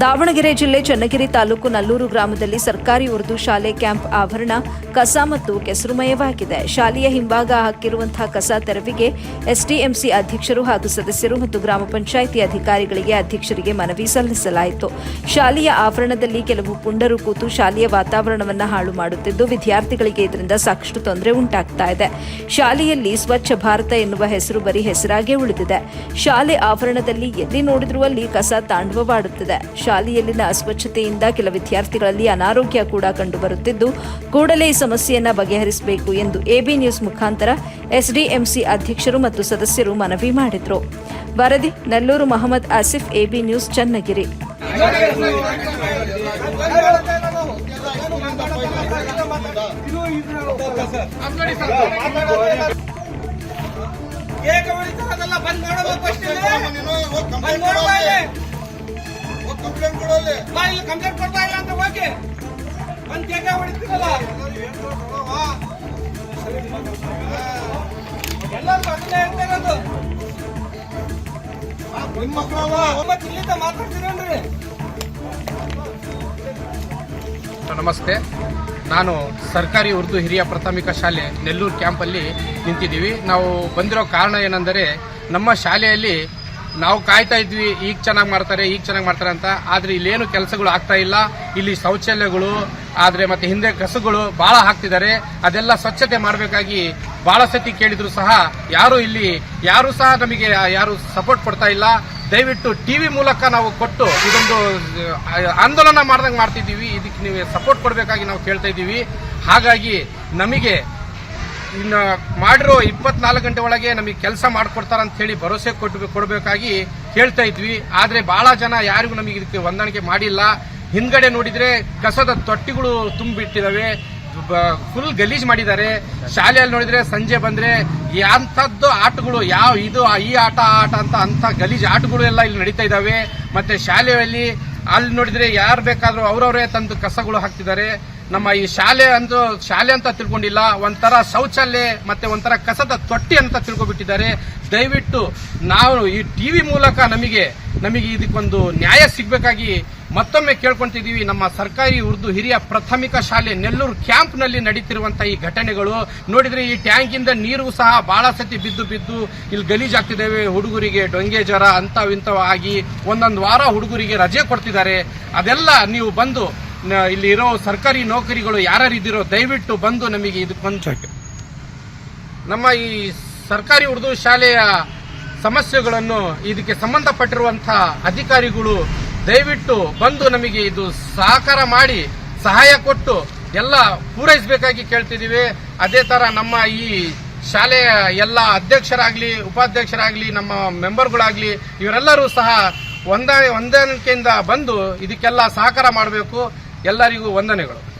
ದಾವಣಗೆರೆ ಜಿಲ್ಲೆ ಚನ್ನಗಿರಿ ತಾಲೂಕು ನಲ್ಲೂರು ಗ್ರಾಮದಲ್ಲಿ ಸರ್ಕಾರಿ ಉರ್ದು ಶಾಲೆ ಕ್ಯಾಂಪ್ ಆವರಣ ಕಸ ಮತ್ತು ಕೆಸರುಮಯವಾಗಿದೆ. ಶಾಲೆಯ ಹಿಂಭಾಗ ಹಾಕಿರುವಂತಹ ಕಸ ತೆರವಿಗೆ ಎಸ್ಡಿಎಂಸಿ ಅಧ್ಯಕ್ಷರು ಹಾಗೂ ಸದಸ್ಯರು ಮತ್ತು ಗ್ರಾಮ ಪಂಚಾಯಿತಿ ಅಧಿಕಾರಿಗಳಿಗೆ ಅಧ್ಯಕ್ಷರಿಗೆ ಮನವಿ ಸಲ್ಲಿಸಲಾಯಿತು. ಶಾಲೆಯ ಆವರಣದಲ್ಲಿ ಕೆಲವು ಪುಂಡರು ಕೂತು ಶಾಲೆಯ ವಾತಾವರಣವನ್ನು ಹಾಳು ಮಾಡುತ್ತಿದ್ದು, ವಿದ್ಯಾರ್ಥಿಗಳಿಗೆ ಇದರಿಂದ ಸಾಕಷ್ಟು ತೊಂದರೆ ಉಂಟಾಗ್ತಾ ಇದೆ. ಶಾಲೆಯಲ್ಲಿ ಸ್ವಚ್ಛ ಭಾರತ ಎನ್ನುವ ಹೆಸರು ಬರೀ ಹೆಸರಾಗೇ ಉಳಿದಿದೆ. ಶಾಲೆ ಆವರಣದಲ್ಲಿ ಎಲ್ಲಿ ನೋಡಿದ್ರೂ ಅಲ್ಲಿ ಕಸ ತಾಂಡವವಾಡುತ್ತಿದೆ. ಶಾಲೆಯಲ್ಲಿನ ಅಸ್ವಚ್ಛತೆಯಿಂದ ಕೆಲ ವಿದ್ಯಾರ್ಥಿಗಳಲ್ಲಿ ಅನಾರೋಗ್ಯ ಕೂಡ ಕಂಡುಬರುತ್ತಿದ್ದು, ಕೂಡಲೇ ಈ ಸಮಸ್ಯೆಯನ್ನು ಬಗೆಹರಿಸಬೇಕು ಎಂದು ಎಬಿ ನ್ಯೂಸ್ ಮುಖಾಂತರ ಎಸ್ಡಿಎಂಸಿ ಅಧ್ಯಕ್ಷರು ಮತ್ತು ಸದಸ್ಯರು ಮನವಿ ಮಾಡಿದರು. ವರದಿ, Nallur Mohammed Asif, A B news, Channagiri. ಬಂದ್ ಮಾಡಬೇಕು ಅಷ್ಟೇ ನಮಸ್ತೆ. ನಾನು ಸರ್ಕಾರಿ ಉರ್ದು ಹಿರಿಯ ಪ್ರಾಥಮಿಕ ಶಾಲೆ ನೆಲ್ಲೂರು ಕ್ಯಾಂಪಲ್ಲಿ ನಿಂತಿದ್ದೀವಿ. ನಾವು ಬಂದಿರೋ ಕಾರಣ ಏನೆಂದರೆ, ನಮ್ಮ ಶಾಲೆಯಲ್ಲಿ ನಾವು ಕಾಯ್ತಾ ಇದ್ವಿ, ಈಗ ಚೆನ್ನಾಗಿ ಮಾಡ್ತಾರೆ, ಈಗ ಚೆನ್ನಾಗಿ ಮಾಡ್ತಾರೆ ಅಂತ. ಆದ್ರೆ ಇಲ್ಲೇನು ಕೆಲಸಗಳು ಆಗ್ತಾ ಇಲ್ಲ. ಇಲ್ಲಿ ಶೌಚಾಲಯಗಳು, ಆದ್ರೆ ಮತ್ತೆ ಹಿಂದೆ ಕಸಗಳು ಬಹಳ ಹಾಕ್ತಿದ್ದಾರೆ. ಅದೆಲ್ಲ ಸ್ವಚ್ಛತೆ ಮಾಡಬೇಕಾಗಿ ಬಹಳ ಸತಿ ಕೇಳಿದ್ರು ಸಹ ಯಾರು ಇಲ್ಲಿ, ಯಾರು ಸಹ ನಮಗೆ, ಯಾರು ಸಪೋರ್ಟ್ ಕೊಡ್ತಾ ಇಲ್ಲ. ದಯವಿಟ್ಟು ಟಿವಿ ಮೂಲಕ ನಾವು ಕೊಟ್ಟು ಇದೊಂದು ಆಂದೋಲನ ಮಾಡ್ದಂಗೆ ಮಾಡ್ತಿದ್ದೀವಿ. ಇದಕ್ಕೆ ನೀವು ಸಪೋರ್ಟ್ ಕೊಡಬೇಕಾಗಿ ನಾವು ಕೇಳ್ತಾ ಇದ್ದೀವಿ. ಹಾಗಾಗಿ ನಮಗೆ ಇನ್ನು ಮಾಡಿರೋ ಇಪ್ಪತ್ನಾಲ್ಕು ಗಂಟೆ ಒಳಗೆ ನಮಗೆ ಕೆಲಸ ಮಾಡಿಕೊಡ್ತಾರ ಅಂತ ಹೇಳಿ ಭರವಸೆ ಕೊಟ್ಟು ಕೊಡಬೇಕಾಗಿ ಹೇಳ್ತಾ ಇದ್ವಿ. ಆದರೆ ಭಾಳ ಜನ ಯಾರಿಗೂ ನಮಗೆ ಇದಕ್ಕೆ ಹೊಂದಾಣಿಕೆ ಮಾಡಿಲ್ಲ. ಹಿಂದ್ಗಡೆ ನೋಡಿದರೆ ಕಸದ ತೊಟ್ಟಿಗಳು ತುಂಬಿಟ್ಟಿದ್ದಾವೆ ಫುಲ್ ಗಲೀಜ್ ಮಾಡಿದ್ದಾರೆ. ಶಾಲೆಯಲ್ಲಿ ನೋಡಿದರೆ ಸಂಜೆ ಬಂದರೆ ಎಂಥದ್ದು ಆಟಗಳು, ಯಾವ ಇದು ಈ ಆಟ ಆಟ ಅಂತ ಅಂಥ ಗಲೀಜ್ ಆಟಗಳು ಎಲ್ಲ ಇಲ್ಲಿ ನಡೀತಾ ಇದ್ದಾವೆ ಮತ್ತು ಶಾಲೆಯಲ್ಲಿ ಅಲ್ಲಿ ನೋಡಿದರೆ ಯಾರು ಬೇಕಾದರೂ ಅವರವರೇ ತಂದು ಕಸಗಳು ಹಾಕ್ತಿದ್ದಾರೆ. ನಮ್ಮ ಈ ಶಾಲೆ ಅಂತೂ ಶಾಲೆ ಅಂತ ತಿಳ್ಕೊಂಡಿಲ್ಲ, ಒಂಥರ ಶೌಚಾಲಯ ಮತ್ತೆ ಒಂಥರ ಕಸದ ತೊಟ್ಟಿ ಅಂತ ತಿಳ್ಕೊಬಿಟ್ಟಿದ್ದಾರೆ. ದಯವಿಟ್ಟು ನಾವು ಈ ಟಿವಿ ಮೂಲಕ ನಮಗೆ ನಮಗೆ ಇದಕ್ಕೊಂದು ನ್ಯಾಯ ಸಿಗಬೇಕಾಗಿ ಮತ್ತೊಮ್ಮೆ ಕೇಳ್ಕೊಂತಿದ್ದೀವಿ. ನಮ್ಮ ಸರ್ಕಾರಿ ಉರ್ದು ಹಿರಿಯ ಪ್ರಾಥಮಿಕ ಶಾಲೆ ನೆಲ್ಲೂರು ಕ್ಯಾಂಪ್ನಲ್ಲಿ ನಡೀತಿರುವಂತಹ ಈ ಘಟನೆಗಳು. ನೋಡಿದ್ರೆ ಈ ಟ್ಯಾಂಕಿಂದ ನೀರು ಸಹ ಬಹಳ ಸತಿ ಬಿದ್ದು ಬಿದ್ದು ಇಲ್ಲಿ ಗಲೀಜಾಗ್ತಿದ್ದೇವೆ. ಹುಡುಗರಿಗೆ ಡೊಂಗೆ ಜ್ವರ ಅಂತವಿಂತವ ಆಗಿ ಒಂದೊಂದು ವಾರ ಹುಡುಗರಿಗೆ ರಜೆ ಕೊಡ್ತಿದ್ದಾರೆ. ಅದೆಲ್ಲ ನೀವು ಬಂದು ಇಲ್ಲಿ ಇರೋ ಸರ್ಕಾರಿ ನೌಕರಿಗಳು ಯಾರ್ಯಾರು ಇದ್ದಿರೋ ದಯವಿಟ್ಟು ಬಂದು ನಮಗೆ ಇದಕ್ಕೊಂದು ನಮ್ಮ ಈ ಸರ್ಕಾರಿ ಉರ್ದು ಶಾಲೆಯ ಸಮಸ್ಯೆಗಳನ್ನು ಇದಕ್ಕೆ ಸಂಬಂಧಪಟ್ಟಿರುವಂತಹ ಅಧಿಕಾರಿಗಳು ದಯವಿಟ್ಟು ಬಂದು ನಮಗೆ ಇದು ಸಹಕಾರ ಮಾಡಿ ಸಹಾಯ ಕೊಟ್ಟು ಎಲ್ಲ ಪೂರೈಸಬೇಕಾಗಿ ಕೇಳ್ತಿದ್ದೀವಿ. ಅದೇ ತರ ನಮ್ಮ ಈ ಶಾಲೆಯ ಎಲ್ಲ ಅಧ್ಯಕ್ಷರಾಗ್ಲಿ ಉಪಾಧ್ಯಕ್ಷರಾಗ್ಲಿ ನಮ್ಮ ಮೆಂಬರ್ಗಳಾಗ್ಲಿ ಇವರೆಲ್ಲರೂ ಸಹ ಒಂದ ಹೊಂದಾಣಿಕೆಯಿಂದ ಬಂದು ಇದಕ್ಕೆಲ್ಲ ಸಹಕಾರ ಮಾಡಬೇಕು. ಎಲ್ಲರಿಗೂ ವಂದನೆಗಳು.